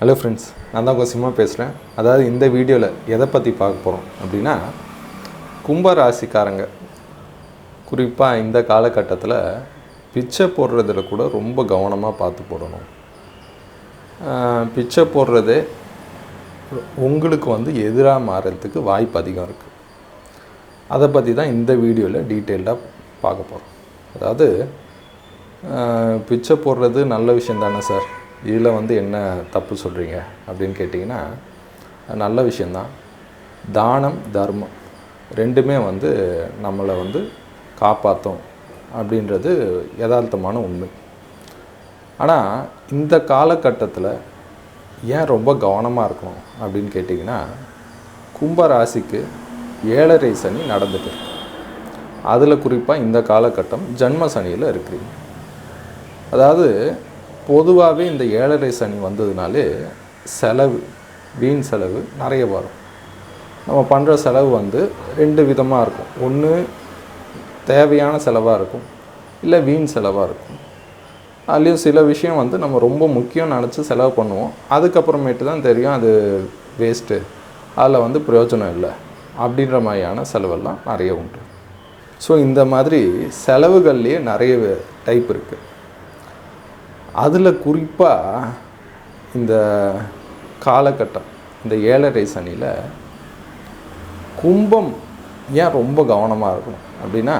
Hello friends நான் தான் கோசியமாக பேசுகிறேன் அதாவது இந்த வீடியோவில் எதை பற்றி பார்க்க போகிறோம் அப்படின்னா கும்ப ராசிக்காரங்க குறிப்பாக இந்த காலகட்டத்தில் பிச்சை போடுறதுல கூட ரொம்ப கவனமாக பார்த்து போடணும். பிச்சை போடுறதே உங்களுக்கு வந்து எதிராக மாறுறதுக்கு வாய்ப்பு அதிகம் இருக்குது அதை பற்றி தான் இந்த வீடியோவில் டீட்டெயில்டாக பார்க்க போகிறோம் அதாவது பிச்சை போடுறது நல்ல விஷயம் தானே சார்? இதில் வந்து என்ன தப்பு சொல்கிறீங்க அப்படின்னு கேட்டிங்கன்னா அது நல்ல விஷயந்தான். தானம் தர்மம் ரெண்டுமே வந்து நம்மளை வந்து காப்பாற்றும் அப்படின்றது யதார்த்தமான உண்மை. ஆனால் இந்த காலகட்டத்தில் ஏன் ரொம்ப கவனமாக இருக்கணும் அப்படின்னு கேட்டிங்கன்னா கும்பராசிக்கு ஏழரை சனி நடந்துட்டு இருக்கு. அதில் குறிப்பாக இந்த காலகட்டம் ஜன்ம சனியில் இருக்கிறீங்க. அதாவது பொதுவாகவே இந்த ஏழரை சனி வந்ததுனாலே செலவு வீண் செலவு நிறைய வரும். நம்ம பண்ணுற செலவு வந்து ரெண்டு விதமாக இருக்கும். ஒன்று தேவையான செலவாக இருக்கும் இல்லை வீண் செலவாக இருக்கும். அதுலேயும் சில விஷயம் வந்து நம்ம ரொம்ப முக்கியம் நினச்சி செலவு பண்ணுவோம். அதுக்கப்புறமேட்டு தான் தெரியும் அது வேஸ்ட்டு அதில் வந்து பிரயோஜனம் இல்லை அப்படின்ற மாதிரியான செலவெல்லாம் நிறைய உண்டு. ஸோ இந்த மாதிரி செலவுகள்லேயே நிறைய டைப் இருக்குது அதில் குறிப்பாக இந்த காலகட்டம் இந்த ஏழரை சனியில் கும்பம் ஏன் ரொம்ப கவனமாக இருக்கணும்? அப்படின்னா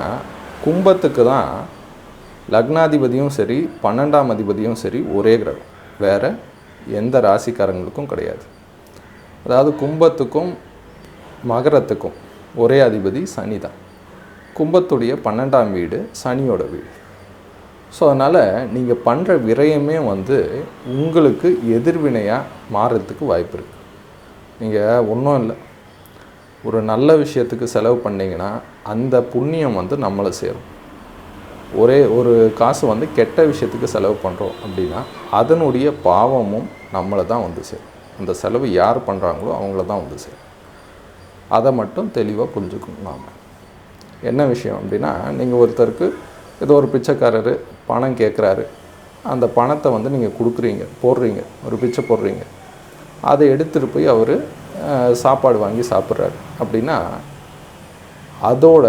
கும்பத்துக்கு தான் லக்னாதிபதியும் சரி பன்னெண்டாம் அதிபதியும் சரி ஒரே கிரகம். வேறு எந்த ராசிக்காரங்களுக்கும் கிடையாது. அதாவது கும்பத்துக்கும் மகரத்துக்கும் ஒரே அதிபதி சனி தான். கும்பத்துடைய பன்னெண்டாம் வீடு சனியோட வீடு. ஸோ அதனால் நீங்கள் பண்ணுற விரயமே வந்து உங்களுக்கு எதிர்வினையாக மாறுறதுக்கு வாய்ப்பு இருக்குது நீங்கள் ஒன்றும் இல்லை. ஒரு நல்ல விஷயத்துக்கு செலவு பண்ணிங்கன்னா அந்த புண்ணியம் வந்து நம்மளை சேரும். ஒரே ஒரு காசு வந்து கெட்ட விஷயத்துக்கு செலவு பண்ணுறோம் அப்படின்னா அதனுடைய பாவமும் நம்மளை தான் வந்து சேரும். அந்த செலவு யார் பண்ணுறாங்களோ அவங்கள தான் வந்து சேரும். அதை மட்டும் தெளிவாக புரிஞ்சுக்கணும் நாம். என்ன விஷயம் அப்படின்னா நீங்கள் ஒருத்தருக்கு ஏதோ ஒரு பிச்சைக்காரர் பணம் கேட்குறாரு. அந்த பணத்தை வந்து நீங்கள் கொடுக்குறீங்க போடுறீங்க ஒரு பிச்சை போடுறீங்க. அதை எடுத்துகிட்டு போய் அவர் சாப்பாடு வாங்கி சாப்பிட்றாரு. அப்படின்னா அதோட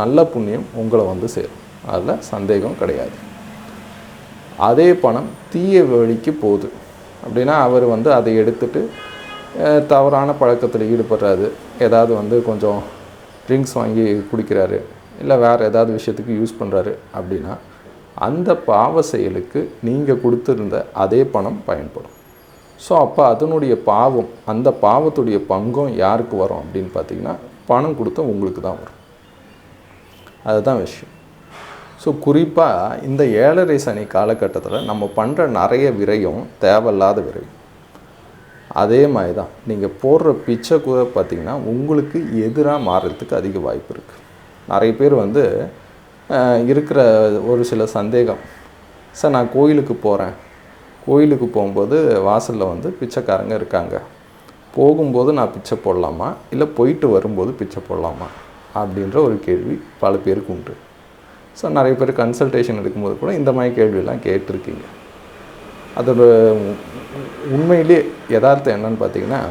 நல்ல புண்ணியம் உங்களை வந்து சேரும். அதில் சந்தேகம் கிடையாது. அதே பணம் தீய வழிக்கு போகுது. அப்படின்னா அவர் வந்து அதை எடுத்துட்டு தவறான பழக்கத்தில் ஈடுபடுறாரு. ஏதாவது வந்து கொஞ்சம் ட்ரிங்க்ஸ் வாங்கி குடிக்கிறாரு. இல்லை வேறு ஏதாவது விஷயத்துக்கு யூஸ் பண்ணுறாரு அப்படின்னா அந்த பாவ செயலுக்கு நீங்கள் கொடுத்துருந்த அதே பணம் பயன்படும். ஸோ அப்போ அதனுடைய பாவம் அந்த பாவத்துடைய பங்கம் யாருக்கு வரும் அப்படின்னு பார்த்தீங்கன்னா பணம் கொடுத்த உங்களுக்கு தான் வரும். அதுதான் விஷயம். ஸோ குறிப்பாக இந்த ஏழரை சனி காலகட்டத்தில் நம்ம பண்ணுற நிறைய விரையும் தேவையில்லாத விரையும். அதே மாதிரி தான் நீங்கள் போடுற பிச்சை கூட பார்த்திங்கன்னா உங்களுக்கு எதிராக மாறுறதுக்கு அதிக வாய்ப்பு இருக்குது நிறைய பேர் வந்து இருக்கிற ஒரு சில சந்தேகம். சார் நான் கோயிலுக்கு போகிறேன் கோயிலுக்கு போகும்போது வாசலில் வந்து பிச்சைக்காரங்க இருக்காங்க. போகும்போது நான் பிச்சை போடலாமா? இல்லை போயிட்டு வரும்போது பிச்சை போடலாமா? அப்படின்ற ஒரு கேள்வி பல பேருக்கு உண்டு. ஸோ நிறைய பேர் கன்சல்டேஷன் எடுக்கும்போது கூட இந்த மாதிரி கேள்வியெல்லாம் கேட்டிருக்கீங்க. அதோட உண்மையிலே யதார்த்தம் என்னன்னு பார்த்தீங்கன்னா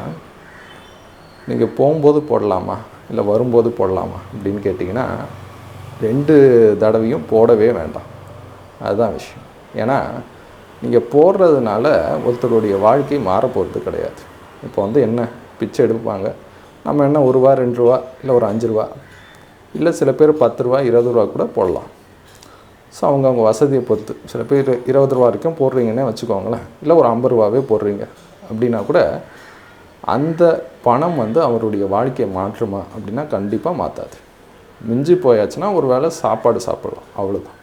நீங்கள் போகும்போது போடலாமா? இல்லை வரும்போது போடலாமா? அப்படின்னு கேட்டிங்கன்னா ரெண்டு தடவையும் போடவே வேண்டாம். அதுதான் விஷயம். ஏன்னா நீங்கள் போடுறதுனால ஒருத்தருடைய வாழ்க்கை மாறப்போகிறது கிடையாது. இப்போ வந்து என்ன பிச்சை எடுப்பாங்க? நம்ம என்ன ஒரு ரூபா ரெண்டு ரூபா இல்லை ஒரு அஞ்சு ரூபா இல்லை சில பேர் பத்து ரூபா இருபது ரூபா கூட போடலாம். ஸோ அவங்க அவங்க வசதியை பொறுத்து. சில பேர் இருபது ரூபா வரைக்கும் போடுறீங்கன்னே வச்சுக்கோங்களேன். இல்லை ஒரு ஐம்பது ரூபாவே போடுறீங்க. அப்படின்னா கூட அந்த பணம் வந்து அவருடைய வாழ்க்கையை மாற்றுமா? அப்படின்னா கண்டிப்பாக மாற்றாது மிஞ்சி போயாச்சுன்னா ஒரு வேளை சாப்பாடு சாப்பிடலாம். அவ்வளோதான்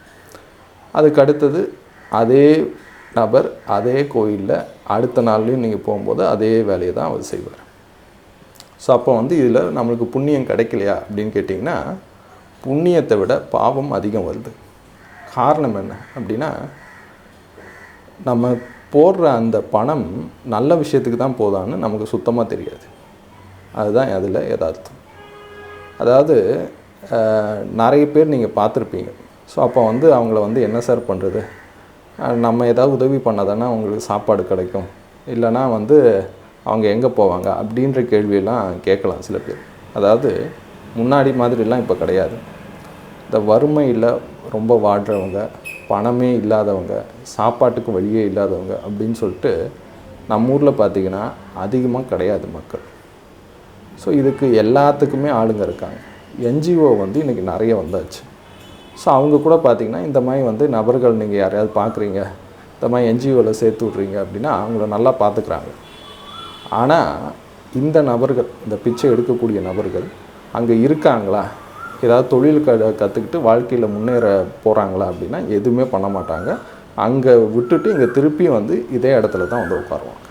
அதுக்கு அடுத்தது அதே நபர் அதே கோயிலில் அடுத்த நாள்லையும் நீங்கள் போகும்போது அதே வேலையை தான் அவர் செய்வார். ஸோ அப்போ வந்து இதில் நம்மளுக்கு புண்ணியம் கிடைக்கலையா அப்படின்னு கேட்டிங்கன்னா புண்ணியத்தை விட பாவம் அதிகம் வருது. காரணம் என்ன அப்படின்னா நம்ம போடுற அந்த பணம் நல்ல விஷயத்துக்கு தான் போதான்னு நமக்கு சுத்தமாக தெரியாது. அதுதான் அதில் யதார்த்தம். அதாவது நிறைய பேர் நீங்கள் பார்த்துருப்பீங்க. ஸோ அப்போ வந்து அவங்கள வந்து என்ன சார் பண்ணுறது நம்ம ஏதாவது உதவி பண்ணால் தானே அவங்களுக்கு சாப்பாடு கிடைக்கும். இல்லைன்னா வந்து அவங்க எங்கே போவாங்க? அப்படின்ற கேள்வியெல்லாம் கேட்கலாம் சில பேர். அதாவது முன்னாடி மாதிரிலாம் இப்போ கிடையாது. இந்த வறுமையில் ரொம்ப வாடுறவங்க பணமே இல்லாதவங்க சாப்பாட்டுக்கு வழியே இல்லாதவங்க அப்படின்னு சொல்லிட்டு நம்ம ஊரில் பார்த்திங்கன்னா அதிகமாக கிடையாது மக்கள். ஸோ இதுக்கு எல்லாத்துக்குமே ஆளுங்க இருக்காங்க. என்ஜிஓ வந்து இன்றைக்கி நிறைய வந்தாச்சு. ஸோ அவங்க கூட பார்த்திங்கன்னா இந்த மாதிரி வந்து நபர்கள் நீங்கள் யாரையாவது பார்க்குறீங்க இந்த மாதிரி என்ஜிஓவில் சேர்த்து விட்றீங்க அப்படின்னா அவங்கள நல்லா பார்த்துக்குறாங்க ஆனால் இந்த நபர்கள் இந்த பிச்சை எடுக்கக்கூடிய நபர்கள் அங்கே இருக்காங்களா? ஏதாவது தொழில் க கற்றுக்கிட்டு வாழ்க்கையில் முன்னேற போகிறாங்களா அப்படின்னா எதுவுமே பண்ண மாட்டாங்க. அங்கே விட்டுட்டு இங்கே திருப்பி வந்து இதே இடத்துல தான் வந்து உட்காருவாங்க.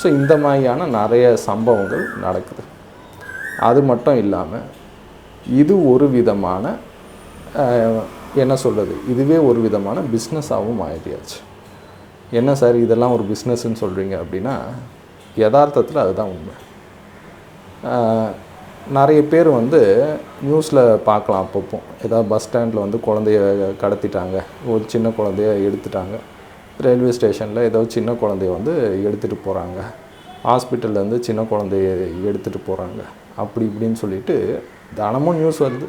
ஸோ இந்த மாதிரியான நிறைய சம்பவங்கள் நடக்குது. அது மட்டும் இல்லாமல் இது ஒரு விதமான என்ன சொல்கிறது இதுவே ஒரு விதமான பிஸ்னஸாகவும் ஆகிடுச்சு என்ன சார் இதெல்லாம் ஒரு பிஸ்னஸ்ன்னு சொல்கிறீங்க அப்படின்னா யதார்த்தத்தில் அதுதான் உண்மை. நிறைய பேர் வந்து நியூஸில் பார்க்கலாம் அப்பப்போ. ஏதாவது பஸ் ஸ்டாண்டில் வந்து குழந்தைய கடத்திட்டாங்க. ஒரு சின்ன குழந்தைய எடுத்துட்டாங்க. ரயில்வே ஸ்டேஷனில் ஏதோ சின்ன குழந்தைய வந்து எடுத்துகிட்டு போகிறாங்க ஹாஸ்பிட்டல்லேருந்து சின்ன குழந்தைய எடுத்துகிட்டு போகிறாங்க அப்படி இப்படின்னு சொல்லிட்டு தினமும் நியூஸ் வருது.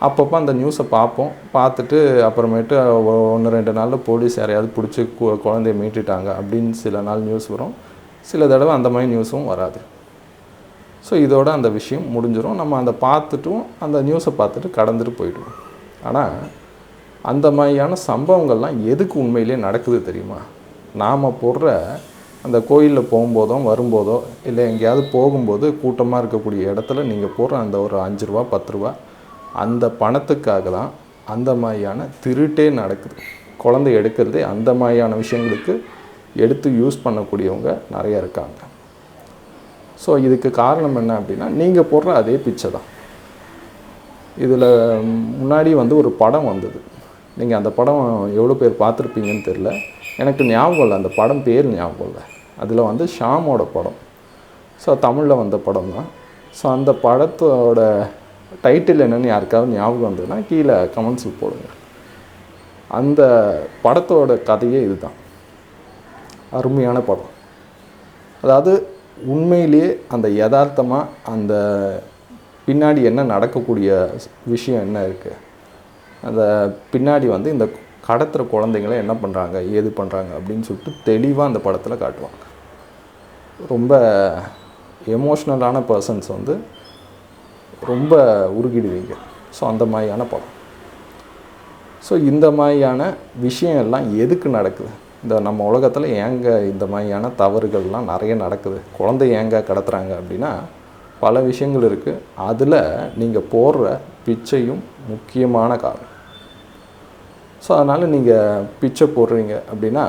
அப்பப்போ அந்த நியூஸை பார்ப்போம். பார்த்துட்டு அப்புறமேட்டு ஒன்று ரெண்டு நாளில் போலீஸ் யாரையாவது பிடிச்சி கு- குழந்தைய மீட்டுட்டாங்க அப்படின்னு சில நாள் நியூஸ் வரும். சில தடவை அந்த மாதிரி நியூஸும் வராது. ஸோ இதோட அந்த விஷயம் முடிஞ்சிடும் நம்ம அந்த பார்த்துட்டும் அந்த நியூஸை பார்த்துட்டு கடந்துட்டு போயிடுவோம். ஆனால் அந்த மாதிரியான சம்பவங்கள்லாம் எதுக்கு உண்மையிலே நடக்குது தெரியுமா? நாம் போடுற அந்த கோயிலில் போகும்போதோ வரும்போதோ இல்லை எங்கேயாவது போகும்போது கூட்டமாக இருக்கக்கூடிய இடத்துல நீங்கள் போடுற அந்த ஒரு அஞ்சு ரூபா பத்து ரூபா அந்த பணத்துக்காக தான் அந்த மாதிரியான திருட்டே நடக்குது. குழந்தை எடுக்கிறதே அந்த மாதிரியான விஷயங்களுக்கு எடுத்து யூஸ் பண்ணக்கூடியவங்க நிறைய இருக்காங்க. ஸோ இதுக்கு காரணம் என்ன அப்படின்னா நீங்கள் போடுற அதே பிச்சை தான். இதில் முன்னாடி வந்து ஒரு படம் வந்தது. நீங்கள் அந்த படம் எவ்வளோ பேர் பார்த்துருப்பீங்கன்னு தெரில எனக்கு ஞாபகம் இல்லை அந்த படம் பேர் ஞாபகம் இல்லை. அதில் வந்து ஷாமோட படம். ஸோ தமிழில் வந்த படம் தான். ஸோ அந்த படத்தோட டைட்டில் என்னென்னு யாருக்காவது ஞாபகம் வந்ததுன்னா கீழே கமெண்ட்ஸில் போடுங்க. அந்த படத்தோட கதையே இதுதான். அருமையான படம். அதாவது உண்மையிலேயே அந்த யதார்த்தமாக அந்த பின்னாடி என்ன நடக்கக்கூடிய விஷயம் என்ன இருக்குது அந்த பின்னாடி வந்து இந்த கடத்துகிற குழந்தைங்கள என்ன பண்ணுறாங்க ஏது பண்ணுறாங்க அப்படின்னு சொல்லிட்டு தெளிவாக அந்த படத்தில் காட்டுவாங்க. ரொம்ப எமோஷ்னலான பர்சன்ஸ் வந்து ரொம்ப உருகிடுவீங்க. ஸோ அந்த மாதிரியான படம். ஸோ இந்த மாதிரியான விஷயம் எல்லாம் எதுக்கு நடக்குது? இந்த நம்ம உலகத்தில் ஏங்க இந்த மாதிரியான தவறுகள்லாம் நிறைய நடக்குது? குழந்தை ஏங்க கடத்துகிறாங்க அப்படின்னா பல விஷயங்கள் இருக்குது அதில் நீங்கள் போடுற பிச்சையும் முக்கியமான காரணம். ஸோ அதனால் நீங்கள் பிச்சை போடுறீங்க அப்படின்னா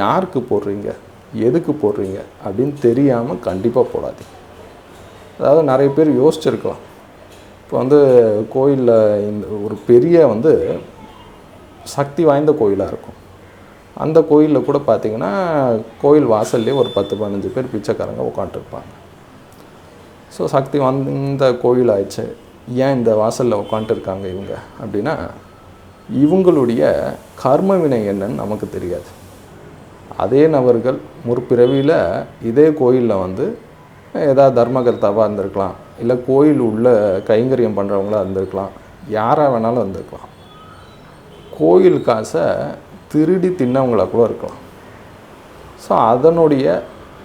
யாருக்கு போடுறீங்க? எதுக்கு போடுறீங்க? அப்படின்னு தெரியாமல் கண்டிப்பாக போடாதீங்க. அதாவது நிறைய பேர் யோசிச்சிருக்கலாம். இப்போ வந்து கோயிலில் இந்த ஒரு பெரிய வந்து சக்தி வாய்ந்த கோயிலாக இருக்கும். அந்த கோயிலில் கூட பார்த்தீங்கன்னா கோயில் வாசல்லே ஒரு பத்து பதினஞ்சு பேர் பிச்சைக்காரங்க உட்காந்துருப்பாங்க ஸோ சக்தி வந்த கோயில் ஆயிடுச்சு ஏன் இந்த வாசலில் உட்காந்துருக்காங்க இவங்க அப்படின்னா இவங்களுடைய கர்ம வினை என்னன்னு நமக்கு தெரியாது. அதே நபர்கள் முற்பிறவியில் இதே கோயிலில் வந்து ஏதாவது தர்மகர்த்தாவாக இருந்திருக்கலாம். இல்லை கோயில் உள்ள கைங்கரியம் பண்ணுறவங்களா இருந்திருக்கலாம். யாராக வேணாலும் இருந்திருக்கலாம். கோயில் காசை திருடி தின்னவங்களா கூட இருக்கலாம். ஸோ அதனுடைய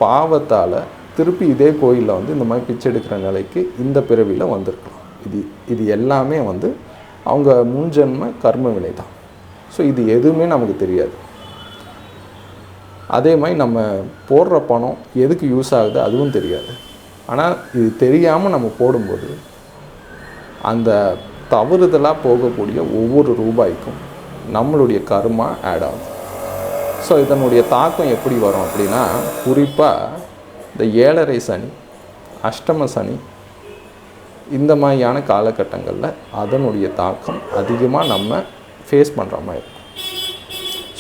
பாவத்தால் திருப்பி இதே கோயிலில் வந்து இந்த மாதிரி பிச்சை எடுக்கிற நிலைக்கு இந்த பிறவியில் வந்திருக்கலாம். இது இது எல்லாமே வந்து அவங்க முன்ஜென்ம கர்ம விலை தான் ஸோ இது எதுவுமே நமக்கு தெரியாது. அதே மாதிரி நம்ம போடுற பணம் எதுக்கு யூஸ் ஆகுது அதுவும் தெரியாது. ஆனால் இது தெரியாமல் நம்ம போடும்போது அந்த தவறுதலாக போகக்கூடிய ஒவ்வொரு ரூபாய்க்கும் நம்மளுடைய கர்மா ஆட் ஆகும் ஸோ இதனுடைய தாக்கம் எப்படி வரும் அப்படின்னா குறிப்பாக இந்த ஏழரை சனி அஷ்டம சனி இந்த மாதிரியான காலகட்டங்களில் அதனுடைய தாக்கம் அதிகமாக நம்ம ஃபேஸ் பண்ணுற மாதிரி இருக்கும்.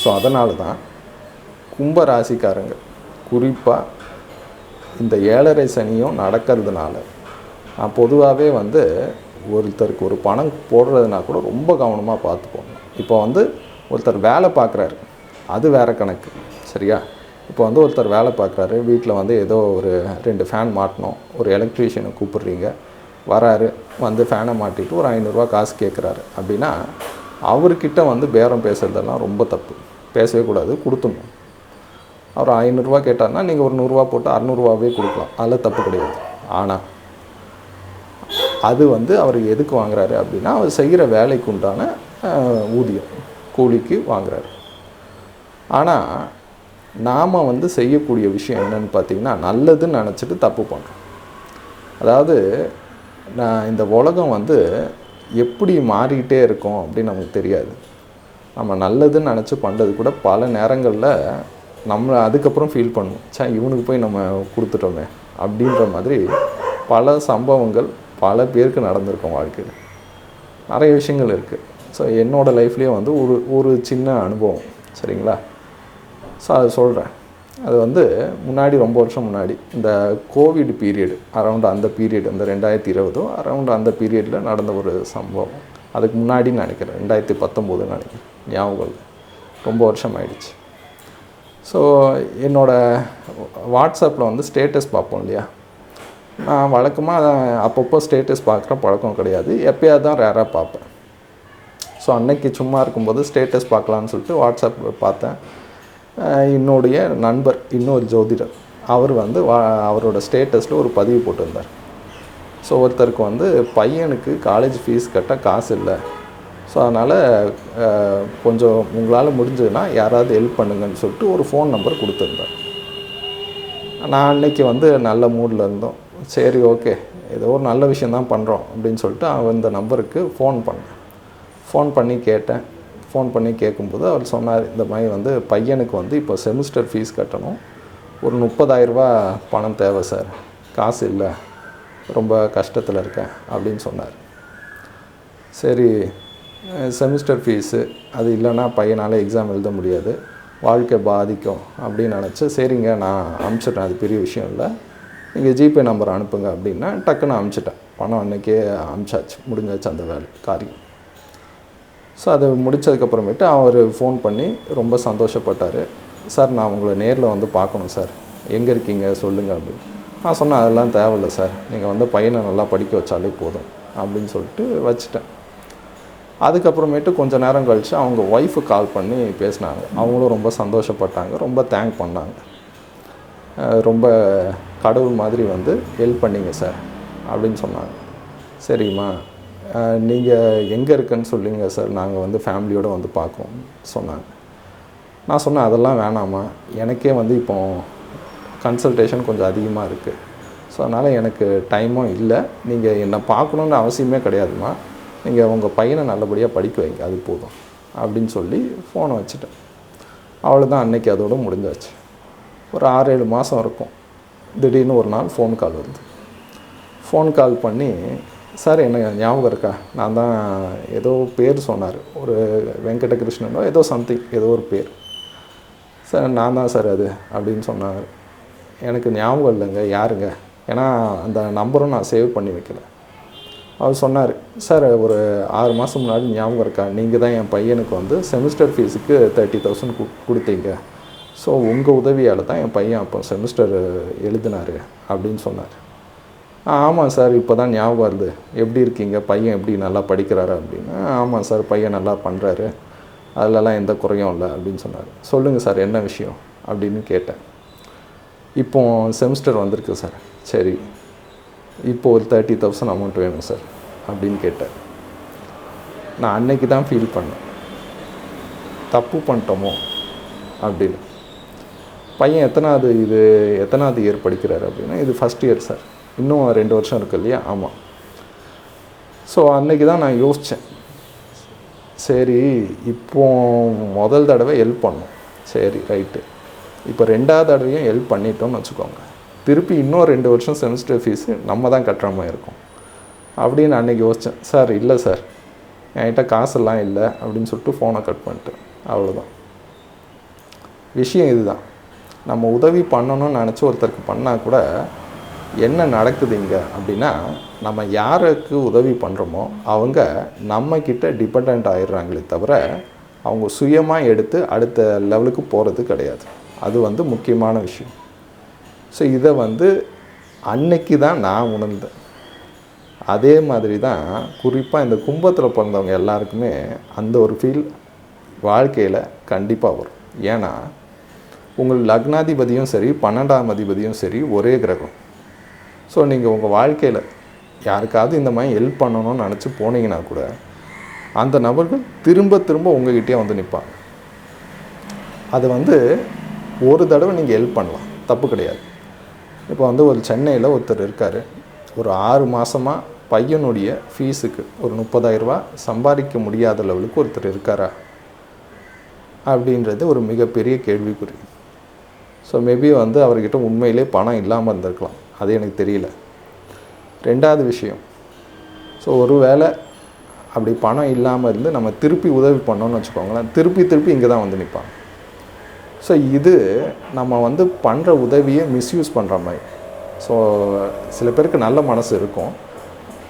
ஸோ அதனால தான் கும்ப ராசிக்காரங்க குறிப்பாக இந்த ஏழரை சனியும் நடக்கிறதுனால நான் பொதுவாகவே வந்து ஒருத்தருக்கு ஒரு பணம் போடுறதுனா கூட ரொம்ப கவனமாக பார்த்து போடணும். இப்போ வந்து ஒருத்தர் வேலை பார்க்குறாரு அது வேற கணக்கு சரியா? இப்போ வந்து ஒருத்தர் வேலை பார்க்குறாரு வீட்டில் வந்து ஏதோ ஒரு ரெண்டு ஃபேன் மாட்டணும் ஒரு எலக்ட்ரீஷியனை கூப்பிட்றீங்க வராரு வந்து ஃபேனை மாட்டிட்டு ஒரு ஐநூறுரூவா காசு கேட்குறாரு அப்படின்னா அவர்கிட்ட வந்து பேரம் பேசுகிறதெல்லாம் ரொம்ப தப்பு. பேசவே கூடாது கொடுத்துடணும். அவர் ஐநூறுரூவா கேட்டார்னா நீங்கள் ஒரு நூறுரூவா போட்டு அறநூறுவாவே கொடுக்கலாம். அதில் தப்பு கிடையாது. ஆனால் அது வந்து அவர் எதுக்கு வாங்குறாரு அப்படின்னா அவர் செய்கிற வேலைக்கு உண்டான ஊதியம். கூலிக்கு வாங்குறாரு. ஆனால் நாம் வந்து செய்யக்கூடிய விஷயம் என்னன்னு பார்த்தீங்கன்னா நல்லதுன்னு நினச்சிட்டு தப்பு பண்ணுறோம் அதாவது நான் இந்த உலகம் வந்து எப்படி மாறிக்கிட்டே இருக்கும் அப்படின்னு நமக்கு தெரியாது. நம்ம நல்லதுன்னு நினச்சி பண்ணுறது கூட பல நேரங்களில் நம்மளை அதுக்கப்புறம் ஃபீல் பண்ணுவோம் சே இவனுக்கு போய் நம்ம கொடுத்துட்டோமே அப்படின்ற மாதிரி பல சம்பவங்கள் பல பேருக்கு நடந்திருக்கும் வாழ்க்கையில். நிறைய விஷயங்கள் இருக்குது ஸோ என்னோடய லைஃப்லேயே வந்து ஒரு ஒரு சின்ன அனுபவம். சரிங்களா? ஸோ அதை சொல்கிறேன் அது வந்து முன்னாடி ரொம்ப வருஷம் முன்னாடி இந்த கோவிட் பீரியட் அரவுண்ட் அந்த பீரியட் இந்த ரெண்டாயிரத்தி இருபதோ அரவுண்ட் அந்த பீரியடில் நடந்த ஒரு சம்பவம். அதுக்கு முன்னாடின்னு நினைக்கிறேன் ரெண்டாயிரத்தி பத்தொம்போதுன்னு நினைக்கிறேன் ஞாபகம் இல்லை. ரொம்ப வருஷம் ஆயிடுச்சு. ஸோ என்னோடய வாட்ஸ்அப்பில் வந்து ஸ்டேட்டஸ் பார்ப்போம் இல்லையா? நான் வழக்கமாக அப்பப்போ ஸ்டேட்டஸ் பார்க்குற பழக்கம் கிடையாது. எப்போயாவது தான் ரேராக பார்ப்பேன். ஸோ அன்னைக்கு சும்மா இருக்கும்போது ஸ்டேட்டஸ் பார்க்கலான்னு சொல்லிட்டு வாட்ஸ்அப் பார்த்தேன். என்னுடைய நண்பர் இன்னொரு ஜோதிடர். அவர் வந்து வா அவரோட ஸ்டேட்டஸில் ஒரு பதிவு போட்டிருந்தார். ஸோ ஒருத்தருக்கு வந்து பையனுக்கு காலேஜ் ஃபீஸ் கட்ட காசு இல்லை. ஸோ அதனால் கொஞ்சம் உங்களால் முடிஞ்சதுன்னா யாராவது ஹெல்ப் பண்ணுங்கன்னு சொல்லிட்டு ஒரு ஃபோன் நம்பர் கொடுத்துருந்தார். நான் அன்னைக்கு வந்து நல்ல மூடில் இருந்தோம். சரி ஓகே ஏதோ ஒரு நல்ல விஷயம் தான் பண்ணுறோம் அப்படின்னு சொல்லிட்டு அவன் இந்த நம்பருக்கு ஃபோன் பண்ணேன். ஃபோன் பண்ணி கேட்டேன். ஃபோன் பண்ணி கேட்கும்போது அவர் சொன்னார் இந்த மாதிரி வந்து பையனுக்கு வந்து இப்போ செமிஸ்டர் ஃபீஸ் கட்டணும். ஒரு முப்பதாயிரரூபா பணம் தேவை சார். காசு இல்லை. ரொம்ப கஷ்டத்தில் இருக்கேன். அப்படின்னு சொன்னார். சரி செமிஸ்டர் ஃபீஸு அது இல்லைன்னா பையனால் எக்ஸாம் எழுத முடியாது. வாழ்க்கை பாதிக்கும் அப்படின்னு நினச்சி சரிங்க நான் அனுப்பிச்சிட்டேன் அது பெரிய விஷயம் இல்லை. நீங்கள் ஜிபே நம்பர் அனுப்புங்க. அப்படின்னா டக்குன்னு அனுப்பிச்சிட்டேன். பணம் அன்றைக்கே அனுப்பிச்சாச்சு. முடிஞ்சாச்சு அந்த வேலை காரியம். ஸோ அதை முடித்ததுக்கப்புறமேட்டு அவர் ஃபோன் பண்ணி ரொம்ப சந்தோஷப்பட்டார். சார் நான் உங்களை நேரில் வந்து பார்க்கணும் சார். எங்கே இருக்கீங்க? சொல்லுங்கள் அப்படின்னு. நான் சொன்னேன் அதெல்லாம் தேவையில்லை சார். நீங்கள் வந்து பையனை நல்லா படிக்க வச்சாலே போதும் அப்படின்னு சொல்லிட்டு வச்சுட்டேன். அதுக்கப்புறமேட்டு கொஞ்ச நேரம் கழித்து அவங்க ஒய்ஃபு கால் பண்ணி பேசினாங்க. அவங்களும் ரொம்ப சந்தோஷப்பட்டாங்க ரொம்ப தேங்க் பண்ணாங்க. ரொம்ப கடவுள் மாதிரி வந்து ஹெல்ப் பண்ணிங்க சார் அப்படின்னு சொன்னாங்க. சரிம்மா. நீங்கள் எங்கே இருக்குன்னு சொல்லுங்க சார். நாங்கள் வந்து ஃபேமிலியோடு வந்து பார்க்கோம் சொன்னாங்க. நான் சொன்னேன் அதெல்லாம் வேணாம்மா. எனக்கே வந்து இப்போ கன்சல்டேஷன் கொஞ்சம் அதிகமாக இருக்குது ஸோ அதனால் எனக்கு டைமும் இல்லை. நீங்கள் என்னை பார்க்கணுன்னு அவசியமே கிடையாதும்மா. நீங்கள் உங்கள் பையனை நல்லபடியாக படிக்க வைங்க அது போதும். அப்படின்னு சொல்லி ஃபோனை வச்சுட்டேன். அவ்வளோதான் அன்னைக்கு அதோட முடிஞ்சாச்சு. ஒரு ஆறு ஏழு மாதம் இருக்கும். திடீர்னு ஒரு நாள் ஃபோன் கால் வருது. ஃபோன் கால் பண்ணி சார் என்ன ஞாபகம் இருக்கா? நான் தான் ஏதோ பேர் சொன்னார். ஒரு வெங்கடகிருஷ்ணனோ ஏதோ சம்திங் ஏதோ ஒரு பேர். சார் நான் தான் சார் அது அப்படின்னு சொன்னார். எனக்கு ஞாபகம் இல்லைங்க யாருங்க? ஏன்னா அந்த நம்பரும் நான் சேவ் பண்ணி வைக்கல. அவர் சொன்னார் சார் ஒரு ஆறு மாதம் முன்னாடி ஞாபகம் இருக்கா? நீங்கள் தான் என் பையனுக்கு வந்து செமிஸ்டர் ஃபீஸுக்கு தேர்ட்டி தௌசண்ட் கொடுத்தீங்க. ஸோ உங்கள் உதவியால் தான் என் பையன் அப்போ செமிஸ்டர் எழுதினார் அப்படின்னு சொன்னார். ஆமாம் சார் இப்போ தான் ஞாபகம் வருது. எப்படி இருக்கீங்க? பையன் எப்படி நல்லா படிக்கிறாரு அப்படின்னு. ஆமாம் சார் பையன் நல்லா பண்ணுறாரு அதிலலாம் எந்த குறையும் இல்லை அப்படின்னு சொன்னார். சொல்லுங்கள் சார் என்ன விஷயம்? அப்படின்னு கேட்டேன். இப்போ செமிஸ்டர் வந்திருக்கு சார். சரி இப்போ ஒரு தேர்ட்டி தௌசண்ட் அமௌண்ட் வேணும் சார் அப்படின்னு கேட்டேன். நான் அன்னைக்கு தான் ஃபீல் பண்ணேன். தப்பு பண்ணிட்டோமோ அப்படின்னு. பையன் எத்தனாவது இது எத்தனாவது இயர் படிக்கிறார் அப்படின்னா இது ஃபஸ்ட் இயர் சார். இன்னும் ரெண்டு வருஷம் இருக்கு இல்லையா? ஆமாம் ஸோ அன்றைக்கி தான் நான் யோசித்தேன் சரி இப்போ முதல் தடவை ஹெல்ப் பண்ணோம். சரி ரைட்டு இப்போ ரெண்டாவது தடவையும் ஹெல்ப் பண்ணிட்டோம்னு வச்சுக்கோங்க. திருப்பி இன்னும் ரெண்டு வருஷம் செமிஸ்டர் ஃபீஸு நம்ம தான் கட்டுற மாதிரி இருக்கும். அப்படின்னு அன்னைக்கு யோசித்தேன் சார் இல்லை சார். என்கிட்ட காசெல்லாம் இல்லை அப்படின்னு சொல்லிட்டு ஃபோனை கட் பண்ணிட்டேன். அவ்வளோதான் விஷயம் இதுதான். நம்ம உதவி பண்ணணும்னு நினச்சி ஒருத்தருக்கு பண்ணால் கூட என்ன நடக்குது இங்கே அப்படின்னா நம்ம யாருக்கு உதவி பண்ணுறோமோ அவங்க நம்மக்கிட்ட டிபெண்ட் ஆயிடுறாங்களே தவிர அவங்க சுயமாக எடுத்து அடுத்த லெவலுக்கு போகிறது கிடையாது. அது வந்து முக்கியமான விஷயம். ஸோ இதை வந்து அன்னைக்கு தான் நான் உணர்ந்தேன். அதே மாதிரி தான் குறிப்பாக இந்த கும்பத்தில் பிறந்தவங்க எல்லாருக்குமே அந்த ஒரு ஃபீல் வாழ்க்கையில் கண்டிப்பாக வரும். ஏன்னா உங்கள் லக்னாதிபதியும் சரி பன்னெண்டாம் அதிபதியும் சரி ஒரே கிரகம். ஸோ நீங்கள் உங்கள் வாழ்க்கையில் யாருக்காவது இந்த மாதிரி ஹெல்ப் பண்ணணும்னு நினச்சி போனீங்கன்னா கூட அந்த நபர்கள் திரும்ப திரும்ப உங்ககிட்டயே வந்து நிற்பாங்க அது வந்து ஒரு தடவை நீங்கள் ஹெல்ப் பண்ணலாம். தப்பு கிடையாது. இப்போ வந்து ஒரு சென்னையில் ஒருத்தர் இருக்கார். ஒரு ஆறு மாதமாக பையனுடைய ஃபீஸுக்கு ஒரு முப்பதாயிரரூபா சம்பாதிக்க முடியாத லெவலுக்கு ஒருத்தர் இருக்காரா? அப்படின்றது ஒரு மிகப்பெரிய கேள்விக்குறி. ஸோ மேபி வந்து அவர்கிட்ட உண்மையிலே பணம் இல்லாமல் இருந்திருக்கலாம். அது எனக்கு தெரியல. ரெண்டாவது விஷயம். ஸோ ஒருவேளை அப்படி பணம் இல்லாமல் இருந்து நம்ம திருப்பி உதவி பண்ணோன்னு வச்சுக்கோங்களேன் திருப்பி திருப்பி இங்கே தான் வந்து நிற்பாங்க ஸோ இது நம்ம வந்து பண்ணுற உதவியை மிஸ்யூஸ் பண்ணுற மாதிரி. ஸோ சில பேருக்கு நல்ல மனசு இருக்கும்.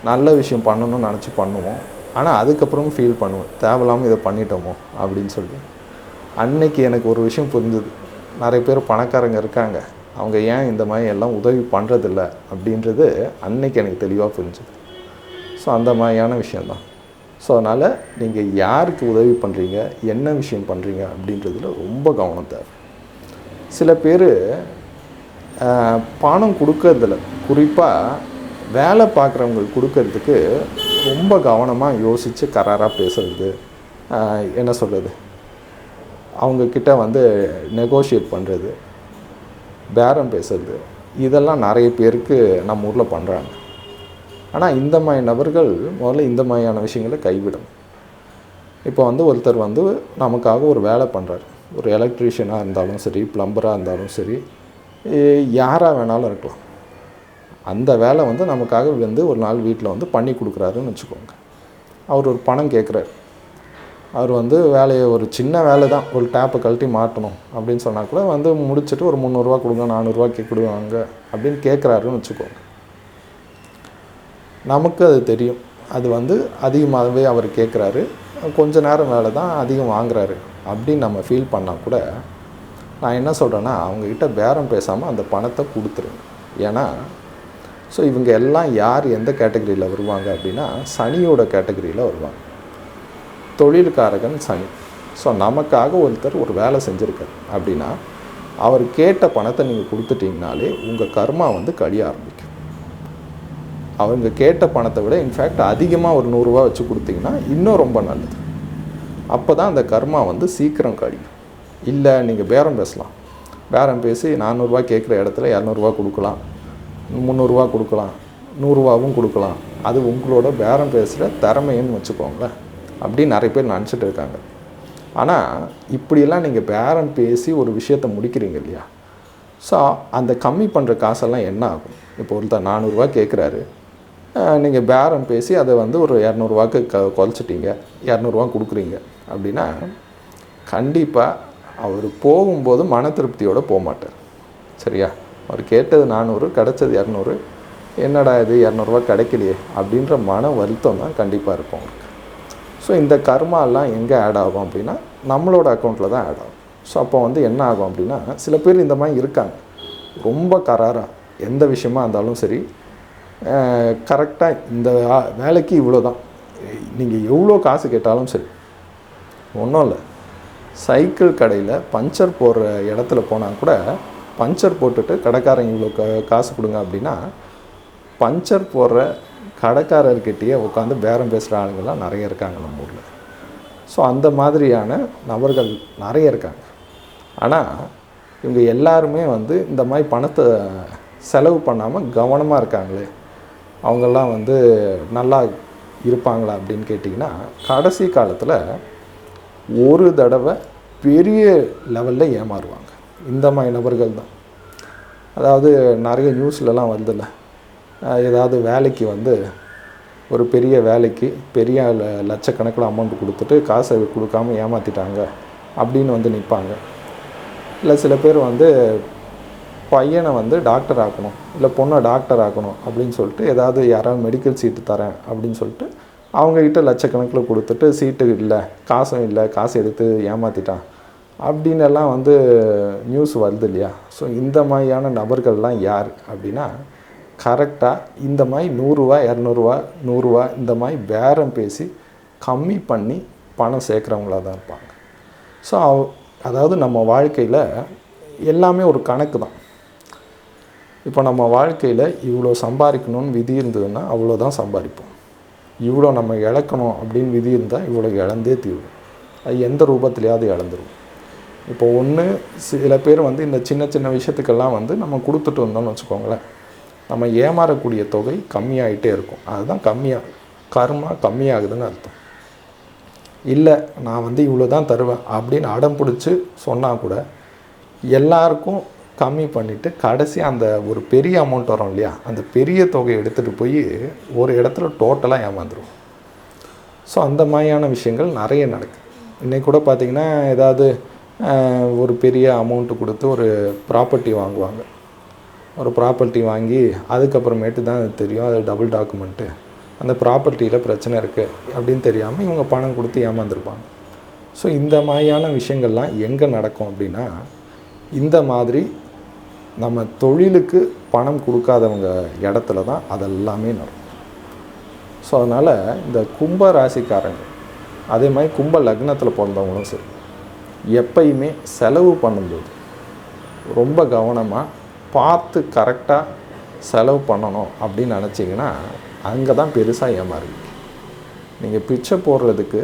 நல்ல விஷயம் பண்ணணும்னு நினச்சி பண்ணுவோம். ஆனால் அதுக்கப்புறமும் ஃபீல் பண்ணுவோம். தேவையில்லாமல் இதை பண்ணிட்டோமோ அப்படின்னு சொல்லி அன்னைக்கு எனக்கு ஒரு விஷயம் புரிஞ்சுது. நிறைய பேர் பணக்காரங்க இருக்காங்க. அவங்க ஏன் இந்த மாதிரி எல்லாம் உதவி பண்ணுறதில்ல அப்படின்றது அன்னைக்கு எனக்கு தெளிவாக புரிஞ்சுது. ஸோ அந்த மாதிரியான விஷயந்தான். ஸோ அதனால் நீங்கள் யாருக்கு உதவி பண்ணுறீங்க என்ன விஷயம் பண்ணுறீங்க அப்படின்றதுல ரொம்ப கவனம் தேவை. சில பேர் பணம் கொடுக்கறதில்ல. குறிப்பாக வேலை பார்க்குறவங்களுக்கு கொடுக்கறதுக்கு ரொம்ப கவனமாக யோசித்து கராராக பேசுறது என்ன சொல்கிறது அவங்கக்கிட்ட வந்து நெகோஷியேட் பண்ணுறது பேரம் பேசுறது. இதெல்லாம் நிறைய பேருக்கு நம்ம ஊரில் பண்ணுறாங்க ஆனால் இந்த மாதிரி நபர்கள் முதல்ல இந்த மாதிரியான விஷயங்களை கைவிடும். இப்போ வந்து ஒருத்தர் வந்து நமக்காக ஒரு வேலை பண்ணுறாரு ஒரு எலக்ட்ரீஷியனாக இருந்தாலும் சரி ப்ளம்பராக இருந்தாலும் சரி யாராக வேணாலும் இருக்கலாம். அந்த வேலை வந்து நமக்காக வந்து ஒரு நாள் வீட்டில் வந்து பண்ணி கொடுக்குறாருன்னு வச்சுக்கோங்க. அவர் ஒரு பணம் கேட்குறாரு. அவர் வந்து வேலையை ஒரு சின்ன வேலை தான் ஒரு டேப்பை கழட்டி மாட்டணும் அப்படின்னு சொன்னால் கூட வந்து முடிச்சுட்டு ஒரு முந்நூறுரூவா கொடுங்க நானூறுரூவா கொடுவாங்க அப்படின்னு கேட்குறாருன்னு வச்சுக்கோங்க. நமக்கு அது தெரியும். அது வந்து அதிகமாகவே அவர் கேட்குறாரு கொஞ்ச நேரம் வேலை தான் அதிகம் வாங்குறாரு அப்படின்னு நம்ம ஃபீல் பண்ணால் கூட நான் என்ன சொல்கிறேன்னா அவங்கக்கிட்ட பேரம் பேசாமல் அந்த பணத்தை கொடுத்துருங்க ஏன்னா ஸோ இவங்க எல்லாம் யார் எந்த கேட்டகரியில் வருவாங்க அப்படின்னா சனியோட கேட்டகரியில் வருவாங்க. தொழில்காரகன் சனி. ஸோ நமக்காக ஒருத்தர் ஒரு வேலை செஞ்சுருக்கார். அப்படின்னா அவர் கேட்ட பணத்தை நீங்கள் கொடுத்துட்டிங்கனாலே உங்கள் கர்மா வந்து கழிய ஆரம்பிக்கும். அவங்க கேட்ட பணத்தை விட இன்ஃபேக்ட் அதிகமாக ஒரு நூறுரூவா வச்சு கொடுத்தீங்கன்னா இன்னும் ரொம்ப நல்லது. அப்போ தான் அந்த கர்மா வந்து சீக்கிரம் கழியும். இல்லை நீங்கள் பேரம் பேசலாம். பேரம் பேசி நானூறுரூவா கேட்குற இடத்துல இரநூறுவா கொடுக்கலாம். முந்நூறுரூவா கொடுக்கலாம். நூறுரூவாவும் கொடுக்கலாம். அது உங்களோட பேரம் பேசுகிற திறமைன்னு வச்சுக்கோங்களேன். அப்படின்னு நிறைய பேர் நினச்சிட்டு இருக்காங்க. ஆனால் இப்படியெல்லாம் நீங்கள் பேரம் பேசி ஒரு விஷயத்தை முடிக்கிறீங்க இல்லையா? ஸோ அந்த கம்மி பண்ணுற காசெல்லாம் என்ன ஆகும்? இப்போ ஒருத்தர் நானூறுரூவா கேட்குறாரு நீங்கள் பேரம் பேசி அதை வந்து ஒரு இரநூறுவாக்கு க குறைச்சிட்டீங்க. இரநூறுவா கொடுக்குறீங்க. அப்படின்னா கண்டிப்பாக அவர் போகும்போது மன திருப்தியோடு போக மாட்டார். சரியா? அவர் கேட்டது நானூறு கிடச்சது இரநூறு. என்னடா இது இரநூறுவா கிடைக்கலையே அப்படின்ற மன வருத்தம் தான் கண்டிப்பாக இருக்கும். ஸோ இந்த கர்மாலாம் எங்கே ஆட் ஆகும் அப்படின்னா நம்மளோட அக்கௌண்ட்டில் தான் ஆட் ஆகும். ஸோ அப்போ வந்து என்ன ஆகும் அப்படின்னா சில பேர் இந்த மாதிரி இருக்காங்க. ரொம்ப கராராக எந்த விஷயமா இருந்தாலும் சரி கரெக்டாக இந்த வேலைக்கு இவ்வளோ தான் நீங்கள் எவ்வளோ காசு கேட்டாலும் சரி. ஒன்றும் இல்லை. சைக்கிள் கடையில் பஞ்சர் போடுற இடத்துல போனால் கூட பஞ்சர் போட்டுட்டு கடைக்காரங்க இவ்வளோ கா காசு கொடுங்க அப்படின்னா பஞ்சர் போடுற கடைக்காரர்கிட்டயே உட்காந்து பேரம் பேசுகிற ஆளுங்கள்லாம் நிறைய இருக்காங்க நம்ம ஊரில். ஸோ அந்த மாதிரியான நபர்கள் நிறைய இருக்காங்க. ஆனால் இவங்க எல்லாருமே வந்து இந்த மாதிரி பணத்தை செலவு பண்ணாமல் கவனமாக இருக்காங்களே அவங்கெல்லாம் வந்து நல்லா இருப்பாங்களா அப்படின்னு கேட்டிங்கன்னா கடைசி காலத்தில் ஒரு தடவை பெரிய லெவலில் ஏமாறுவாங்க. இந்த மாதிரி நபர்கள் தான். அதாவது நிறைய நியூஸ்லலாம் வருதில்ல ஏதாவது வேலைக்கு வந்து ஒரு பெரிய வேலைக்கு பெரிய லட்சக்கணக்கில் அமௌண்ட் கொடுத்துட்டு காசை கொடுக்காம ஏமாற்றிட்டாங்க அப்படின்னு வந்து நிற்பாங்க. இல்லை சில பேர் வந்து பையனை வந்து டாக்டர் ஆக்கணும் இல்லை பொண்ணை டாக்டர் ஆக்கணும் அப்படின்னு சொல்லிட்டு ஏதாவது யாராவது மெடிக்கல் சீட்டு தரேன் அப்படின்னு சொல்லிட்டு அவங்கக்கிட்ட லட்சக்கணக்கில் கொடுத்துட்டு சீட்டு இல்லை காசும் இல்லை காசு எடுத்து ஏமாற்றிட்டான் அப்படின்னு எல்லாம் வந்து நியூஸ் வருது இல்லையா? ஸோ இந்த மாதிரியான நபர்கள்லாம் யார் அப்படின்னா கரெக்டாக இந்த மாதிரி நூறுரூவா இரநூறுவா நூறுரூவா இந்த மாதிரி பேரம் பேசி கம்மி பண்ணி பணம் சேர்க்குறவங்களா தான் இருப்பாங்க. ஸோ அதாவது நம்ம வாழ்க்கையில் எல்லாமே ஒரு கணக்கு தான். இப்போ நம்ம வாழ்க்கையில் இவ்வளோ சம்பாதிக்கணும்னு விதி இருந்ததுன்னா அவ்வளோதான் சம்பாதிப்போம். இவ்வளோ நம்ம இழக்கணும் அப்படின்னு விதி இருந்தால் இவ்வளோ இழந்தே தீரும். அது எந்த ரூபத்துலையாவது இழந்துரும். இப்போ ஒன்று சில பேர் வந்து இந்த சின்ன சின்ன விஷயத்துக்கெல்லாம் வந்து நம்ம கொடுத்துட்டு வந்தோம்னு வச்சுக்கோங்களேன். நம்ம ஏமாறக்கூடிய தொகை கம்மியாகிட்டே இருக்கும். அதுதான் கம்மியாக கர்மா கம்மியாகுதுன்னு அர்த்தம். இல்லை நான் வந்து இவ்வளோ தான் தருவேன் அப்படின்னு அடம் பிடிச்சி சொன்னால் கூட எல்லாருக்கும் கம்மி பண்ணிவிட்டு கடைசி அந்த ஒரு பெரிய அமௌண்ட் வரும் இல்லையா அந்த பெரிய தொகையை எடுத்துகிட்டு போய் ஒரு இடத்துல டோட்டலாக ஏமாந்துடும் ஸோ அந்த மாதிரியான விஷயங்கள் நிறைய நடக்குது. இன்றைக்கி கூட பார்த்திங்கன்னா ஏதாவது ஒரு பெரிய அமௌண்ட்டு கொடுத்து ஒரு ப்ராப்பர்ட்டி வாங்குவாங்க. ஒரு ப்ராப்பர்ட்டி வாங்கி அதுக்கப்புறமேட்டு தான் அது தெரியும். அது டபுள் டாக்குமெண்ட்டு அந்த ப்ராப்பர்ட்டியில் பிரச்சனை இருக்குது அப்படின்னு தெரியாமல் இவங்க பணம் கொடுத்து ஏமாந்துருப்பாங்க. ஸோ இந்த மாதிரியான விஷயங்கள்லாம் எங்கே நடக்கும் அப்படின்னா இந்த மாதிரி நம்ம தொழிலுக்கு பணம் கொடுக்காதவங்க இடத்துல தான் அதெல்லாமே நடக்கும். ஸோ அதனால் இந்த கும்ப ராசிக்காரங்க அதே மாதிரி கும்ப லக்னத்தில் பிறந்தவங்களும் சரி எப்பயுமே செலவு பண்ணும்போது ரொம்ப கவனமாக பார்த்து கரெக்டாக செலவு பண்ணணும் அப்படின்னு நினச்சிங்கன்னா அங்கே தான் பெருசாக ஏமாறுவீங்க. நீங்கள் பிச்சை போடுறதுக்கு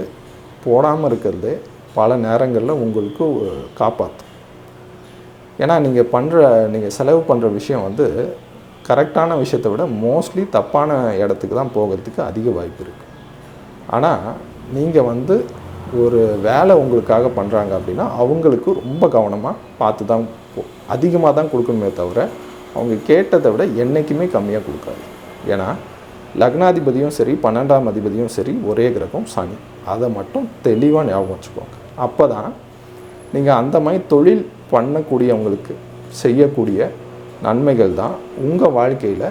போடாமல் இருக்கிறது பல நேரங்களில் உங்களுக்கு காப்பாற்றும் ஏன்னா நீங்கள் பண்ணுற நீங்கள் செலவு பண்ணுற விஷயம் வந்து கரெக்டான விஷயத்தை விட மோஸ்ட்லி தப்பான இடத்துக்கு தான் போகிறதுக்கு அதிக வாய்ப்பு இருக்குது ஆனால் நீங்கள் வந்து ஒரு வேலை உங்களுக்காக பண்ணுறாங்க அப்படின்னா அவங்களுக்கு ரொம்ப கவனமாக பார்த்து தான் அதிகமாக தான் கொடுக்கணுமே தவிர அவங்க கேட்டதை விட என்றைக்குமே கம்மியாக கொடுக்காது. ஏன்னா லக்னாதிபதியும் சரி பன்னெண்டாம் அதிபதியும் சரி ஒரே கிரகம் சனி. அதை மட்டும் தெளிவாக ஞாபகம் வச்சுக்கோங்க. அப்போ தான் நீங்கள் அந்த மாதிரி தொழில் பண்ணக்கூடியவங்களுக்கு செய்யக்கூடிய நன்மைகள் தான் உங்கள் வாழ்க்கையில்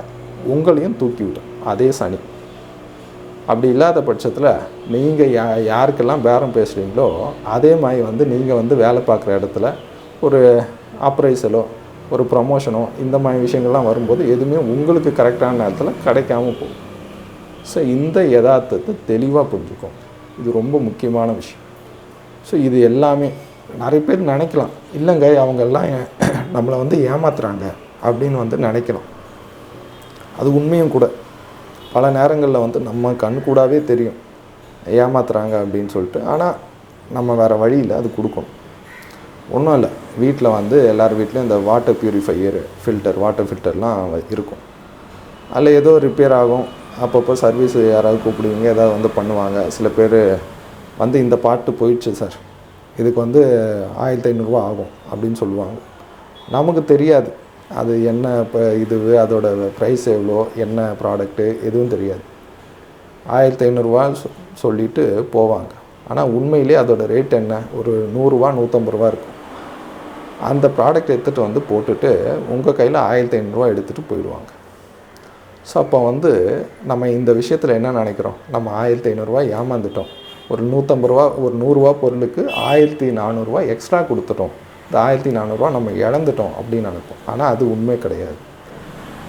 உங்களையும் தூக்கி விடும். அதே சனி. அப்படி இல்லாத பட்சத்தில் நீங்கள் யா யாருக்கெல்லாம் பேரம் பேசுகிறீங்களோ அதே மாதிரி வந்து நீங்கள் வந்து வேலை பார்க்குற இடத்துல ஒரு அப்ரைசலோ ஒரு ப்ரமோஷனோ இந்த மாதிரி விஷயங்கள்லாம் வரும்போது எதுவுமே உங்களுக்கு கரெக்டான நேரத்தில் கிடைக்காம போகும். ஸோ இந்த யதார்த்தத்தை தெளிவாக புரிஞ்சுக்கும் இது ரொம்ப முக்கியமான விஷயம். ஸோ இது எல்லாமே நிறைய பேர் நினைக்கலாம். இல்லைங்க அவங்கெல்லாம் நம்மளை வந்து ஏமாத்துறாங்க அப்படின்னு வந்து நினைக்கலாம். அது உண்மையும் கூட. பல நேரங்களில் வந்து நம்ம கண் கூடாவே தெரியும். ஏமாத்துறாங்க அப்படின்னு சொல்லிட்டு. ஆனால் நம்ம வேறு வழியில் அது கொடுக்கணும். ஒன்றும் இல்லை. வீட்டில் வந்து எல்லார் வீட்லேயும் இந்த வாட்டர் ப்யூரிஃபையர் ஃபில்டர் வாட்டர் ஃபில்டர்லாம் இருக்கும். அதில் ஏதோ ரிப்பேர் ஆகும். அப்பப்போ சர்வீஸ் யாராவது கூப்பிடுவீங்க ஏதாவது வந்து பண்ணுவாங்க. சில பேர் வந்து இந்த பாட்டு போயிடுச்சு சார். இதுக்கு வந்து ஆயிரத்தி ஐநூறுரூவா ஆகும் அப்படின்னு சொல்லுவாங்க. நமக்கு தெரியாது. அது என்ன இப்போ இது அதோட ப்ரைஸ் எவ்வளோ என்ன ப்ராடக்ட்டு எதுவும் தெரியாது. ஆயிரத்தி ஐநூறுரூவா சொல்லிட்டு போவாங்க. ஆனால் உண்மையிலே அதோடய ரேட் என்ன? ஒரு நூறுரூவா நூற்றம்பது ரூபா இருக்கும். அந்த ப்ராடக்ட் எடுத்துகிட்டு வந்து போட்டுட்டு உங்கள் கையில் ஆயிரத்தி ஐநூறுரூவா எடுத்துகிட்டு போயிடுவாங்க. ஸோ அப்போ வந்து நம்ம இந்த விஷயத்தில் என்ன நினைக்கிறோம்? நம்ம ஆயிரத்தி ஐநூறுரூவா ஏமாந்துட்டோம். ஒரு நூற்றம்பது ரூபா ஒரு நூறுரூவா பொருளுக்கு ஆயிரத்தி நானூறுரூவா எக்ஸ்ட்ரா கொடுத்துட்டோம். இந்த ஆயிரத்தி நானூறுரூவா நம்ம இழந்துட்டோம் அப்படின்னு நினைப்போம். ஆனால் அது உண்மை கிடையாது.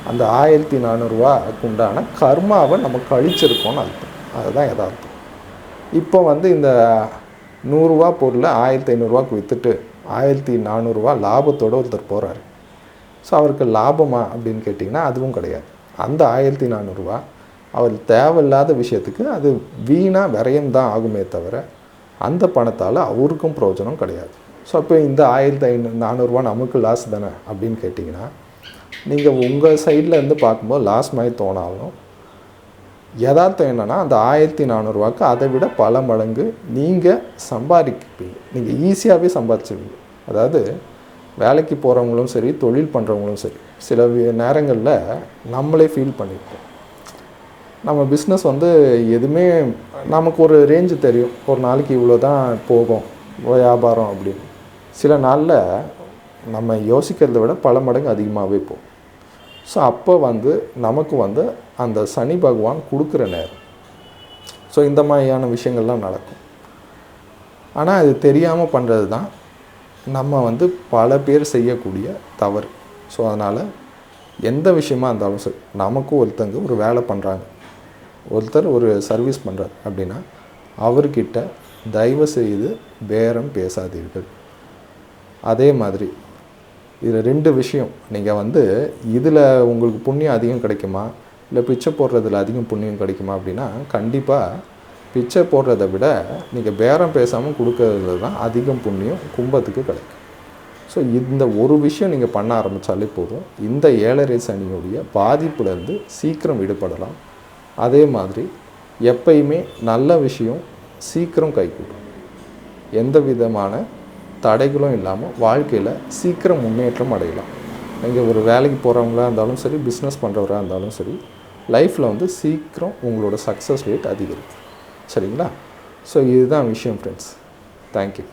அந்த ஆயிரத்தி நானூறுரூவாக்கு உண்டான கர்மாவை நம்ம கழிச்சிருக்கோம்னு அர்த்தம். அதுதான் எதார்த்தம் இப்போ வந்து இந்த நூறுரூவா பொருளை ஆயிரத்தி ஐநூறுரூவாக்கு விற்றுட்டு ஆயிரத்தி நானூறுரூவா லாபத்தோடு ஒருத்தர் போகிறாரு ஸோ அவருக்கு லாபமா அப்படின்னு கேட்டிங்கன்னா அதுவும் கிடையாது. அந்த ஆயிரத்தி நானூறுரூவா அவர் தேவையில்லாத விஷயத்துக்கு அது வீணாக விரயம் தான் ஆகுமே தவிர அந்த பணத்தால் அவருக்கும் பிரயோஜனம் கிடையாது. ஸோ அப்போ இந்த ஆயிரத்தி ஐநூறு நானூறுரூவா நமக்கு லாஸ் தானே அப்படின்னு கேட்டிங்கன்னா நீங்கள் உங்கள் சைடில் இருந்து பார்க்கும்போது லாஸ் மாதிரி தோணாலும் யதார்த்தம் என்னென்னா அந்த ஆயிரத்தி நானூறுரூவாக்கு அதை விட பல மடங்கு நீங்கள் சம்பாதிப்பீங்க. நீங்கள் ஈஸியாகவே சம்பாதிச்சிருவீங்க. அதாவது வேலைக்கு போகிறவங்களும் சரி தொழில் பண்ணுறவங்களும் சரி சில நேரங்களில் நம்மளே ஃபீல் பண்ணியிருப்போம் நம்ம பிஸ்னஸ் வந்து எதுவுமே நமக்கு ஒரு ரேஞ்சு தெரியும். ஒரு நாளைக்கு இவ்வளோ தான் போகும் வியாபாரம் அப்படின்னு. சில நாளில் நம்ம யோசிக்கிறத விட பல மடங்கு அதிகமாகவே போகும் ஸோ அப்போ வந்து நமக்கு வந்து அந்த சனி பகவான் கொடுக்குற நேரம். ஸோ இந்த மாதிரியான விஷயங்கள்லாம் நடக்கும். ஆனால் அது தெரியாமல் பண்ணுறது தான் நம்ம வந்து பல பேர் செய்யக்கூடிய தவறு. ஸோ அதனால் எந்த விஷயமா இருந்தாலும் சரி நமக்கும் ஒருத்தங்க ஒரு வேலை பண்ணுறாங்க ஒருத்தர் ஒரு சர்வீஸ் பண்ணுறார் அப்படின்னா அவர்கிட்ட தயவு செய்து பேரம் பேசாதீர்கள். அதே மாதிரி இதில் ரெண்டு விஷயம். நீங்கள் வந்து இதில் உங்களுக்கு புண்ணியம் அதிகம் கிடைக்குமா? இல்லை பிச்சை போடுறதுல அதிகம் புண்ணியம் கிடைக்குமா அப்படின்னா கண்டிப்பாக பிச்சை போடுறதை விட நீங்கள் பேரம் பேசாமல் கொடுக்கறதுல தான் அதிகம் புண்ணியம் கும்பத்துக்கு கிடைக்கும். ஸோ இந்த ஒரு விஷயம் நீங்கள் பண்ண ஆரம்பித்தாலே போதும். இந்த ஏழரை சனியுடைய பாதிப்புலேருந்து சீக்கிரம் விடுபடலாம். அதே மாதிரி எப்பயுமே நல்ல விஷயம் சீக்கிரம் கைகூடும். எந்த விதமான தடைகளும் இல்லாமல் வாழ்க்கையில் சீக்கிரம் முன்னேற்றம் அடையலாம். நீங்கள் ஒரு வேலைக்கு போகிறவங்களா இருந்தாலும் சரி பிஸ்னஸ் பண்ணுறவராக இருந்தாலும் சரி லைஃப்பில் வந்து சீக்கிரம் உங்களோட சக்ஸஸ் ரேட் அதிகரிக்கும். சரிங்களா? ஸோ இதுதான் விஷயம் ஃப்ரெண்ட்ஸ் தேங்க்யூ